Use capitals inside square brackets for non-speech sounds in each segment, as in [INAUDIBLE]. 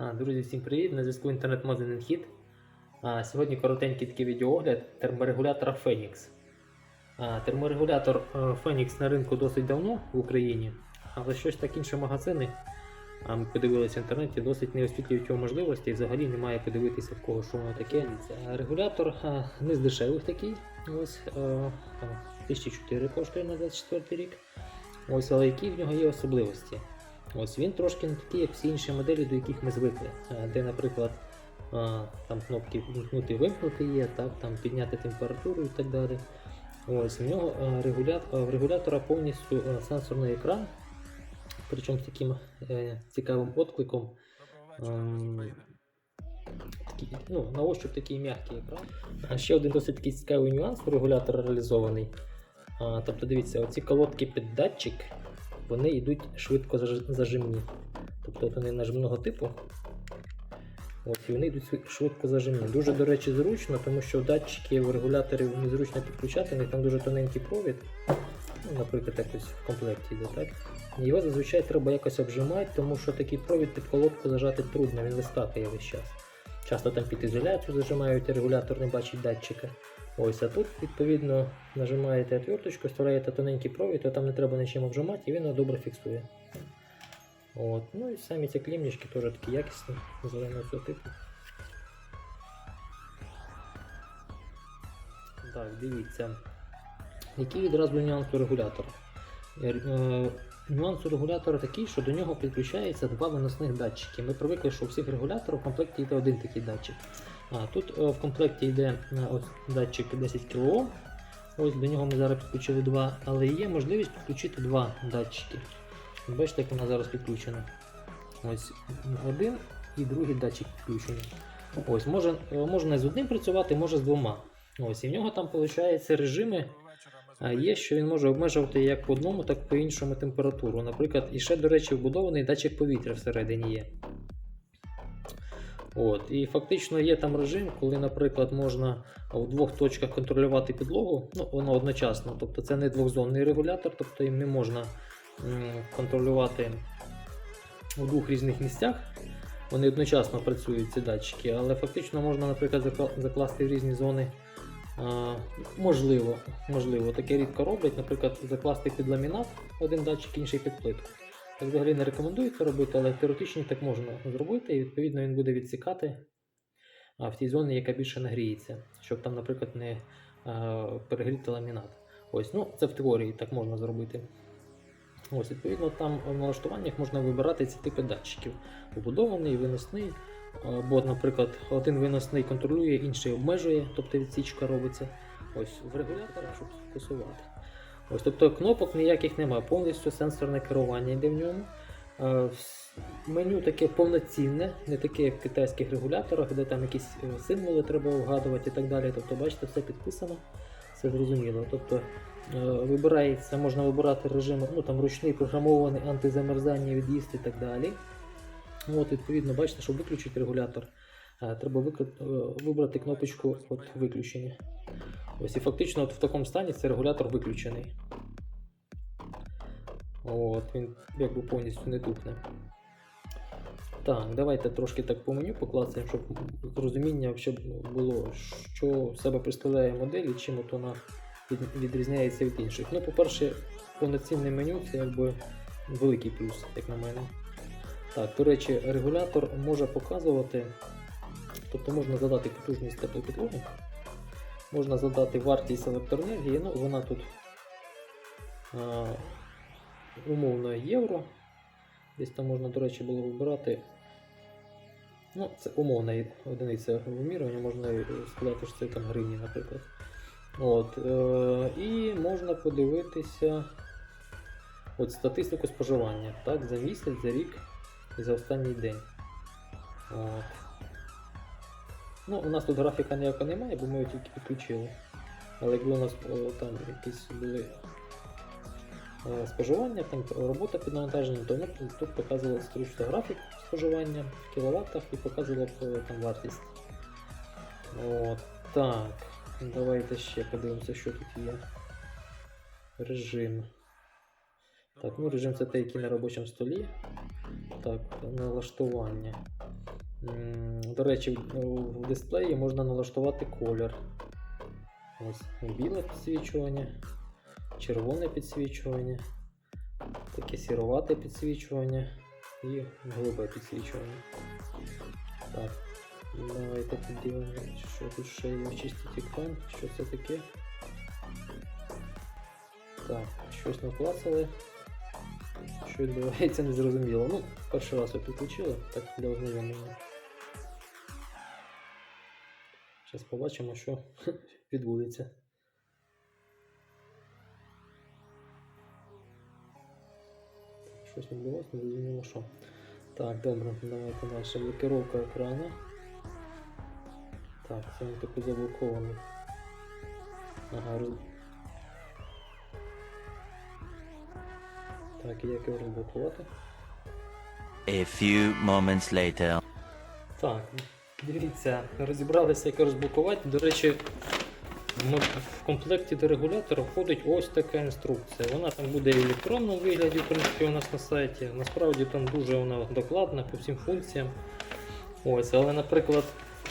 Друзі, всім привіт! На зв'язку інтернет-магазин Хіт. А, Сьогодні коротенький такий відеоогляд терморегулятора Phoenix. Терморегулятор е, Phoenix на ринку досить давно в Україні, але щось так інші магазини. А ми подивилися в інтернеті, досить не освітлюють його можливості і взагалі немає подивитися в кого що воно таке. Регулятор не з дешевих такий. Ось е, 1004 коштує на 24 рік. Ось, але які в нього є особливості? Ось він трошки не такий, як всі інші моделі, до яких ми звикли. Е, Де, наприклад, там кнопки вмкнути вимкнути є, так, там підняти температуру і так далі. Ось, в нього е, регуля... е, в регулятора повністю е, сенсорний екран, причому з таким е, цікавим откликом. Ем, такий, ну, на ощуп такий м'який екран. А ще один досить такий цікавий нюанс у регулятора реалізований. А, тобто дивіться, оці колодки під датчик, вони йдуть швидко зажимні. Тобто от вони нажимного типу. Ось, і вони йдуть швидко зажимні. Дуже, до речі, зручно, тому що датчики в регуляторі незручно підключати, у них там дуже тоненький провід. Ну, наприклад, якось в комплекті йде, так? Його зазвичай треба якось обжимати, тому що такий провід під колодку зажати трудно, він вискакує весь час. Часто там під ізоляцію зажимають, і регулятор не бачить датчика. Ось, а тут, відповідно, нажимаєте отверточку, вставляєте тоненький провід, то там не треба нічим обжимати, і він добре фіксує. От. Ну і самі ці клімнички теж такі якісні, зеленого цього типу. Так, дивіться. Який відразу нюанс у регулятора? Нюанс у регулятора такий, що до нього підключається два виносних датчики. Ми привикли, що у всіх регуляторів в комплекті йде один такий датчик. А тут е, в комплекті йде е, ось датчик 10 кОм. Ось до нього ми зараз підключили два, але є можливість підключити два датчики. Бачите, як вона зараз підключена. Ось один і другий датчик підключений. Ось, е, можна з одним працювати, може з двома. Ось, і в нього там виходить режими. А є, що він може обмежувати як по одному, так і по іншому температуру. Наприклад, і ще, до речі, вбудований датчик повітря всередині є. От, І фактично є там режим, коли, наприклад, можна в двох точках контролювати підлогу, ну, воно одночасно. Тобто це не двохзонний регулятор, тобто їм не можна контролювати у двох різних місцях. Вони одночасно працюють ці датчики, але фактично можна, наприклад, закласти в різні зони. Можливо, можливо, таке рідко роблять, наприклад, закласти під ламінат один датчик, інший під плитку. Так взагалі не рекомендується робити, але теоретично так можна зробити, і відповідно він буде відсікати в тій зоні, яка більше нагріється, щоб там, наприклад, не перегріти ламінат. Ось, ну це в теорії так можна зробити. Ось, відповідно, там в налаштуваннях можна вибирати ці типи датчиків: побудований, виносний. Бо, наприклад, один виносний контролює, інший обмежує, тобто відсічка робиться. Ось в регуляторах, щоб фокусувати. Ось, тобто кнопок ніяких немає, повністю сенсорне керування йде в ньому. Меню таке повноцінне, не таке, як в китайських регуляторах, де там якісь е, символи треба вгадувати і так далі. Тобто, бачите, все підписано, все зрозуміло. Тобто е, вибирається, можна вибирати режим, ну там ручний програмований антизамерзання, від'їзд і так далі. От, відповідно, бачите, щоб виключити регулятор, е, треба е, вибрати кнопочку от, виключення. Ось і фактично от в такому стані цей регулятор виключений. От, він якби повністю не тухне. Так, давайте трошки так по меню поклацаємо, щоб розуміння було, що себе представляє модель і чим от вона відрізняється від інших. Ну, по-перше, повноцінне меню це якби великий плюс, як на мене. Так, до речі, регулятор може показувати, тобто можна задати потужність теплопідлоги, можна задати вартість електроенергії, ну вона тут а, умовно євро. Десь там можна, до речі, було вибирати. Ну, це умовна одиниця вимірювання, можна сказати, що це там гривні, наприклад. От, е, і можна подивитися от статистику споживання так, за місяць, за рік і за останній день. От. Ну, у нас тут графіка ніякого немає, бо ми його тільки підключили. Але якби у нас о, там якісь були е, споживання, там робота під навантаженням, то воно тут показувало скоріше графік споживання в кіловатах і показувало е, там вартість. От, так, давайте ще подивимося, що тут є. Режим. Так, ну режим це той, який на робочому столі. Так, налаштування. До речі, в дисплеї можна налаштувати колір. Ось біле підсвічування, червоне підсвічування, таке сіровате підсвічування і голубе підсвічування. Так, давайте подивимося, що тут ще є очистити екран, що це таке. Так, щось наклацали. Що відбувається, не зрозуміло. Ну, перший раз я підключили, так для ознайомлення. Зараз побачимо, що [LAUGHS] відбудеться. Щось відбулося, не зрозуміло що. Так, добре, давайте далі. Блокировка екрану. Так, це він типу заблокований. Ага, роз... Так, і як його розблокувати? A few moments later. Так, дивіться, розібралися, як розблокувати. До речі, в комплекті до регулятора входить ось така інструкція. Вона там буде в електронному вигляді, в принципі, у нас на сайті. Насправді там дуже вона докладна по всім функціям. Ось, але, наприклад,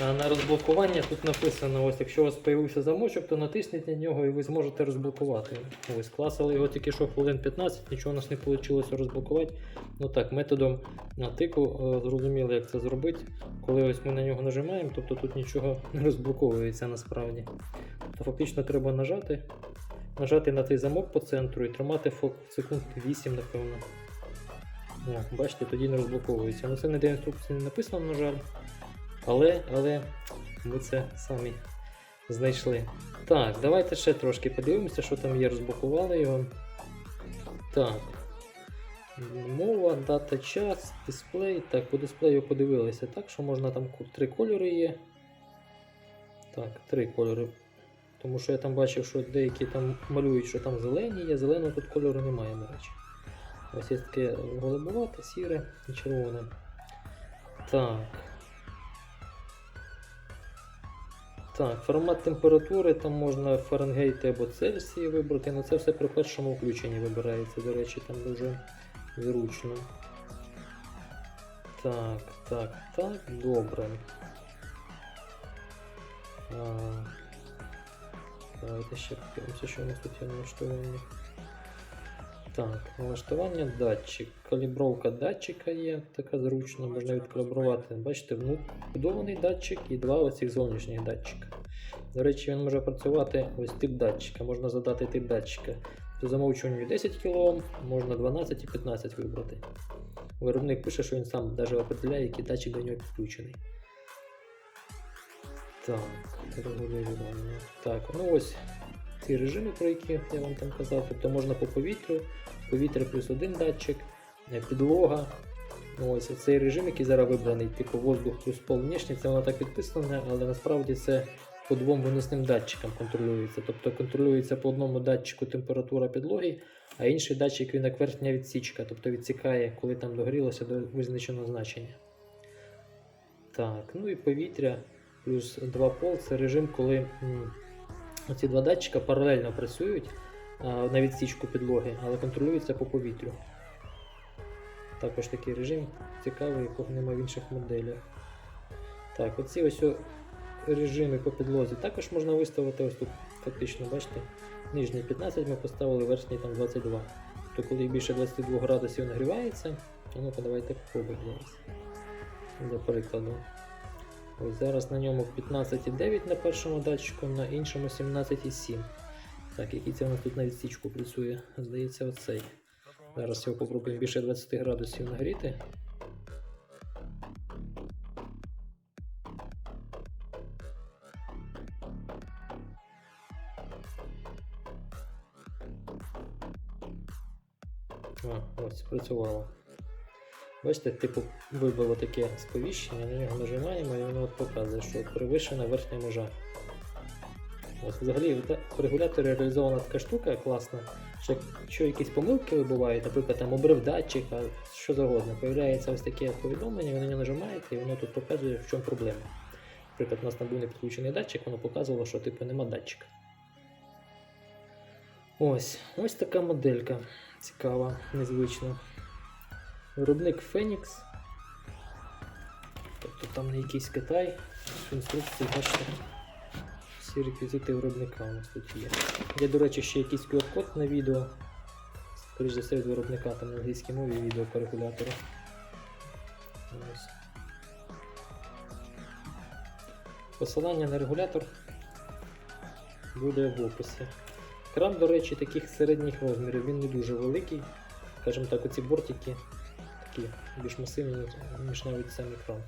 на розблокування тут написано: ось, якщо у вас з'явився замочок, то натисніть на нього і ви зможете розблокувати. Ось, класили його тільки що хвилин 15, нічого у нас не вийшло розблокувати. Ну так, методом натику е, зрозуміли, як це зробити. Коли ось ми на нього нажимаємо, тобто тут нічого не розблоковується насправді. Тобто фактично треба нажати, нажати на той замок по центру і тримати секунд 8, напевно. О, бачите, тоді не розблоковується. Ну це ніде в інструкції не написано, на жаль. Але, але ми це самі знайшли. Так, давайте ще трошки подивимося, що там є. Розблокували його. Так. Мова, дата, час, дисплей. Так, по дисплею подивилися, так, що можна там три кольори є. Так, три кольори. Тому що я там бачив, що деякі там малюють, що там зелені є, зеленого тут кольору немає, до речі. Ось є таке голубовате, сіре і червоне. Так. Так, формат температури, там можна Фаренгейт або Цельсії вибрати, але це все при першому включенні вибирається, до речі, там дуже зручно. Так, так, так, добре. А, давайте ще подивимося, що у нас тут є на налаштуванні. Так, налаштування датчик. Калібровка датчика є, така зручна, можна відкалібрувати. Бачите, вбудований датчик і два оцих зовнішніх датчика. До речі, він може працювати ось тип датчика, можна задати тип датчика. По замовчуванню 10 кОм, можна 12 і 15 вибрати. Виробник пише, що він сам навіть определяє, який датчик до нього підключений. Так, регулювання. Так, ну ось ці режими, про які я вам там казав. Тобто можна по повітрю, повітря плюс один датчик, е, підлога. Ось цей режим, який зараз вибраний, типу воздух плюс пол внішній, це воно так підписане, але насправді це по двом виносним датчикам контролюється. Тобто контролюється по одному датчику температура підлоги, а інший датчик він як верхня відсічка, тобто відсікає, коли там догрілося до визначеного значення. Так, ну і повітря плюс 2 пол це режим, коли м, оці два датчика паралельно працюють на відсічку підлоги, але контролюються по повітрю. Також такий режим цікавий, якого немає в інших моделях. Так, оці ось режими по підлозі також можна виставити ось тут фактично, бачите, нижній 15 ми поставили, верхній там 22. То коли більше 22 градусів нагрівається, а ну давайте попробуємо зараз. Для прикладу. Ось зараз на ньому 15,9 на першому датчику, на іншому 17,7. Так, який це у нас тут на відсічку працює? Здається, оцей. Зараз його попробуємо більше 20 градусів нагріти. А, ось, спрацювало. Бачите, типу вибило таке сповіщення, на нього нажимаємо і воно от показує, що перевищена верхня межа. Ось взагалі в регуляторі реалізована така штука класна, що якщо якісь помилки бувають, наприклад, там обрив датчика, що завгодно, появляється ось таке повідомлення, ви на нього нажимаєте і воно тут показує, в чому проблема. Наприклад, у нас там був не підключений датчик, воно показувало, що типу нема датчика. Ось, ось така моделька цікава, незвична. Виробник Phoenix. Так, То там не якийсь Китай. В інструкції, бачите, всі реквізити виробника у нас тут є. Є, до речі, ще якийсь QR-код на відео. Скоріш за все від виробника там на англійській мові відео по регулятору. Ось. Посилання на регулятор буде в описі. Кран, до речі, таких середніх розмірів, він не дуже великий. Скажімо так, оці бортики такі більш масивні, ніж навіть сам екран.